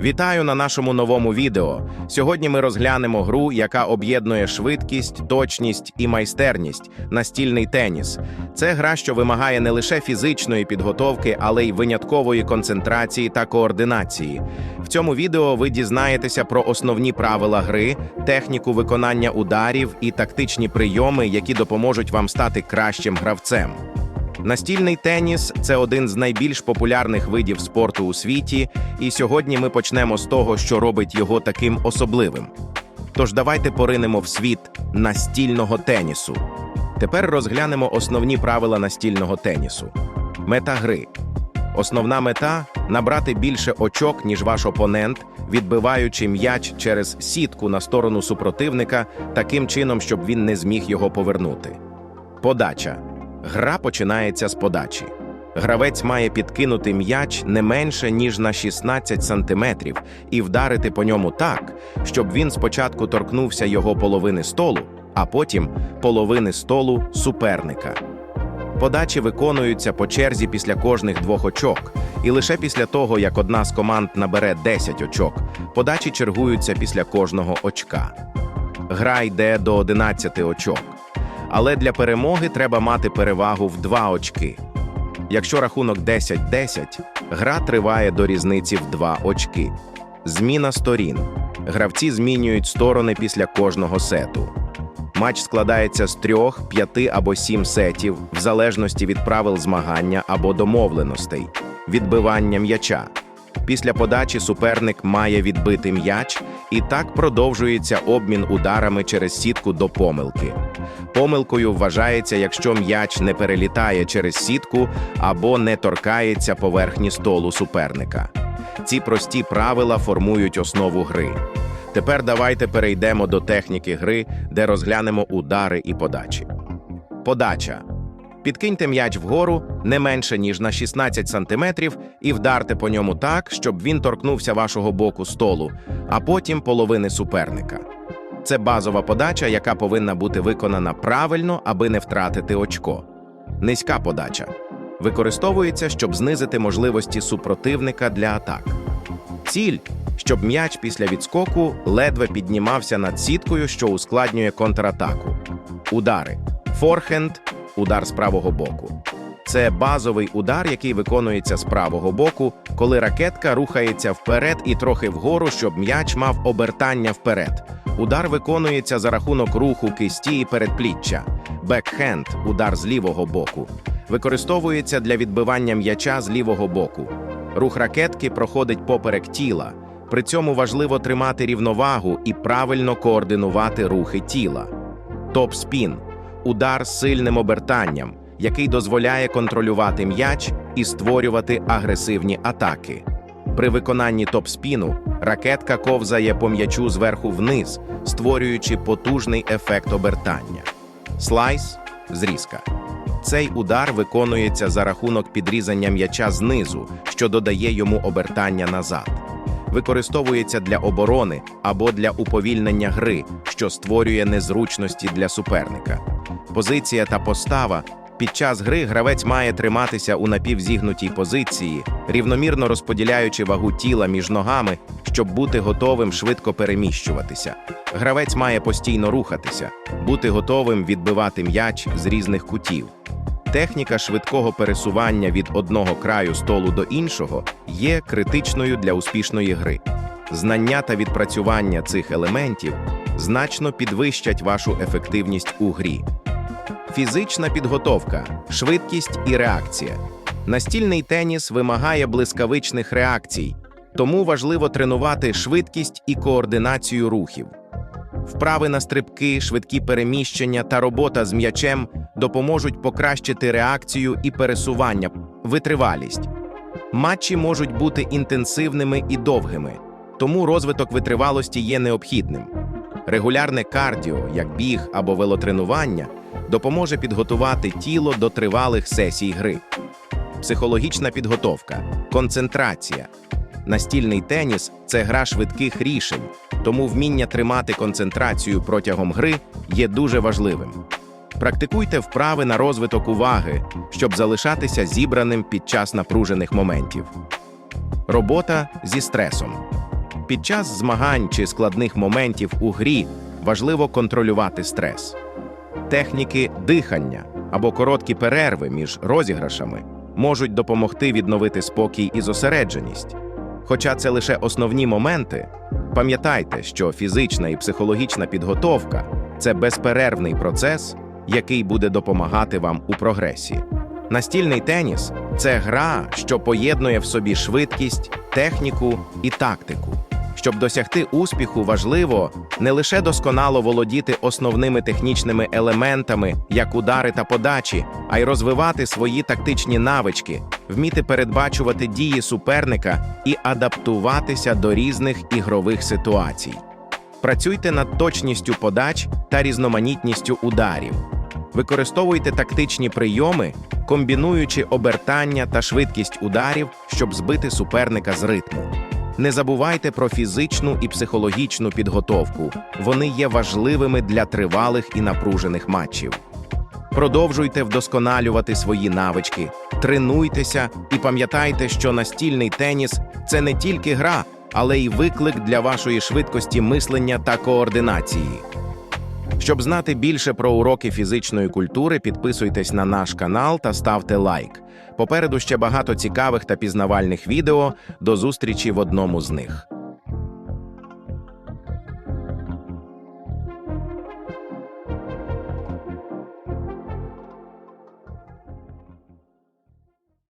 Вітаю на нашому новому відео. Сьогодні ми розглянемо гру, яка об'єднує швидкість, точність і майстерність настільний теніс. Це гра, що вимагає не лише фізичної підготовки, але й виняткової концентрації та координації. В цьому відео ви дізнаєтеся про основні правила гри, техніку виконання ударів і тактичні прийоми, які допоможуть вам стати кращим гравцем. Настільний теніс це один з найбільш популярних видів спорту у світі, і сьогодні ми почнемо з того, що робить його таким особливим. Тож давайте поринемо в світ настільного тенісу. Тепер розглянемо основні правила настільного тенісу. Мета гри. Основна мета набрати більше очок, ніж ваш опонент, відбиваючи м'яч через сітку на сторону супротивника таким чином, щоб він не зміг його повернути. Подача. Гра починається з подачі. Гравець має підкинути м'яч не менше, ніж на 16 сантиметрів, і вдарити по ньому так, щоб він спочатку торкнувся його половини столу, а потім половини столу суперника. Подачі виконуються по черзі після кожних двох очок, і лише після того, як одна з команд набере 10 очок, подачі чергуються після кожного очка. Гра йде до 11 очок. Але для перемоги треба мати перевагу в 2 очки. Якщо рахунок 10-10, гра триває до різниці в 2 очки. Зміна сторін. Гравці змінюють сторони після кожного сету. Матч складається з трьох, п'яти або сім сетів, в залежності від правил змагання або домовленостей, відбивання м'яча. Після подачі суперник має відбити м'яч, і так продовжується обмін ударами через сітку до помилки. Помилкою вважається, якщо м'яч не перелітає через сітку або не торкається поверхні столу суперника. Ці прості правила формують основу гри. Тепер давайте перейдемо до техніки гри, де розглянемо удари і подачі. Подача. Підкиньте м'яч вгору не менше, ніж на 16 см і вдарте по ньому так, щоб він торкнувся вашого боку столу, а потім половини суперника. Це базова подача, яка повинна бути виконана правильно, аби не втратити очко. Низька подача використовується, щоб знизити можливості супротивника для атак. Ціль, щоб м'яч після відскоку ледве піднімався над сіткою, що ускладнює контратаку. Удари. Форхенд удар з правого боку. Це базовий удар, який виконується з правого боку, коли ракетка рухається вперед і трохи вгору, щоб м'яч мав обертання вперед. Удар виконується за рахунок руху кисті і передпліччя. Бекхенд удар з лівого боку. Використовується для відбивання м'яча з лівого боку. Рух ракетки проходить поперек тіла. При цьому важливо тримати рівновагу і правильно координувати рухи тіла. Топ-спін удар з сильним обертанням, який дозволяє контролювати м'яч і створювати агресивні атаки. При виконанні топ-спіну ракетка ковзає по м'ячу зверху вниз, створюючи потужний ефект обертання. Слайс зрізка. Цей удар виконується за рахунок підрізання м'яча знизу, що додає йому обертання назад. Використовується для оборони або для уповільнення гри, що створює незручності для суперника. Позиція та постава. Під час гри гравець має триматися у напівзігнутій позиції, рівномірно розподіляючи вагу тіла між ногами, щоб бути готовим швидко переміщуватися. Гравець має постійно рухатися, бути готовим відбивати м'яч з різних кутів. Техніка швидкого пересування від одного краю столу до іншого є критичною для успішної гри. Знання та відпрацювання цих елементів значно підвищать вашу ефективність у грі. Фізична підготовка, швидкість і реакція. Настільний теніс вимагає блискавичних реакцій, тому важливо тренувати швидкість і координацію рухів. Вправи на стрибки, швидкі переміщення та робота з м'ячем допоможуть покращити реакцію і пересування, витривалість. Матчі можуть бути інтенсивними і довгими, тому розвиток витривалості є необхідним. Регулярне кардіо, як біг або велотренування, допоможе підготувати тіло до тривалих сесій гри. Психологічна підготовка, концентрація. Настільний теніс це гра швидких рішень, тому вміння тримати концентрацію протягом гри є дуже важливим. Практикуйте вправи на розвиток уваги, щоб залишатися зібраним під час напружених моментів. робота зі стресом. Під час змагань чи складних моментів у грі важливо контролювати стрес. Техніки дихання або короткі перерви між розіграшами можуть допомогти відновити спокій і зосередженість. Хоча це лише основні моменти, пам'ятайте, що фізична і психологічна підготовка це безперервний процес, який буде допомагати вам у прогресі. Настільний теніс це гра, що поєднує в собі швидкість, техніку і тактику. Щоб досягти успіху, важливо не лише досконало володіти основними технічними елементами, як удари та подачі, а й розвивати свої тактичні навички, вміти передбачувати дії суперника і адаптуватися до різних ігрових ситуацій. Працюйте над точністю подач та різноманітністю ударів. Використовуйте тактичні прийоми, комбінуючи обертання та швидкість ударів, щоб збити суперника з ритму. Не забувайте про фізичну і психологічну підготовку. Вони є важливими для тривалих і напружених матчів. Продовжуйте вдосконалювати свої навички, тренуйтеся і пам'ятайте, що настільний теніс це не тільки гра, але й виклик для вашої швидкості мислення та координації. Щоб знати більше про уроки фізичної культури, підписуйтесь на наш канал та ставте лайк. Попереду ще багато цікавих та пізнавальних відео. До зустрічі в одному з них.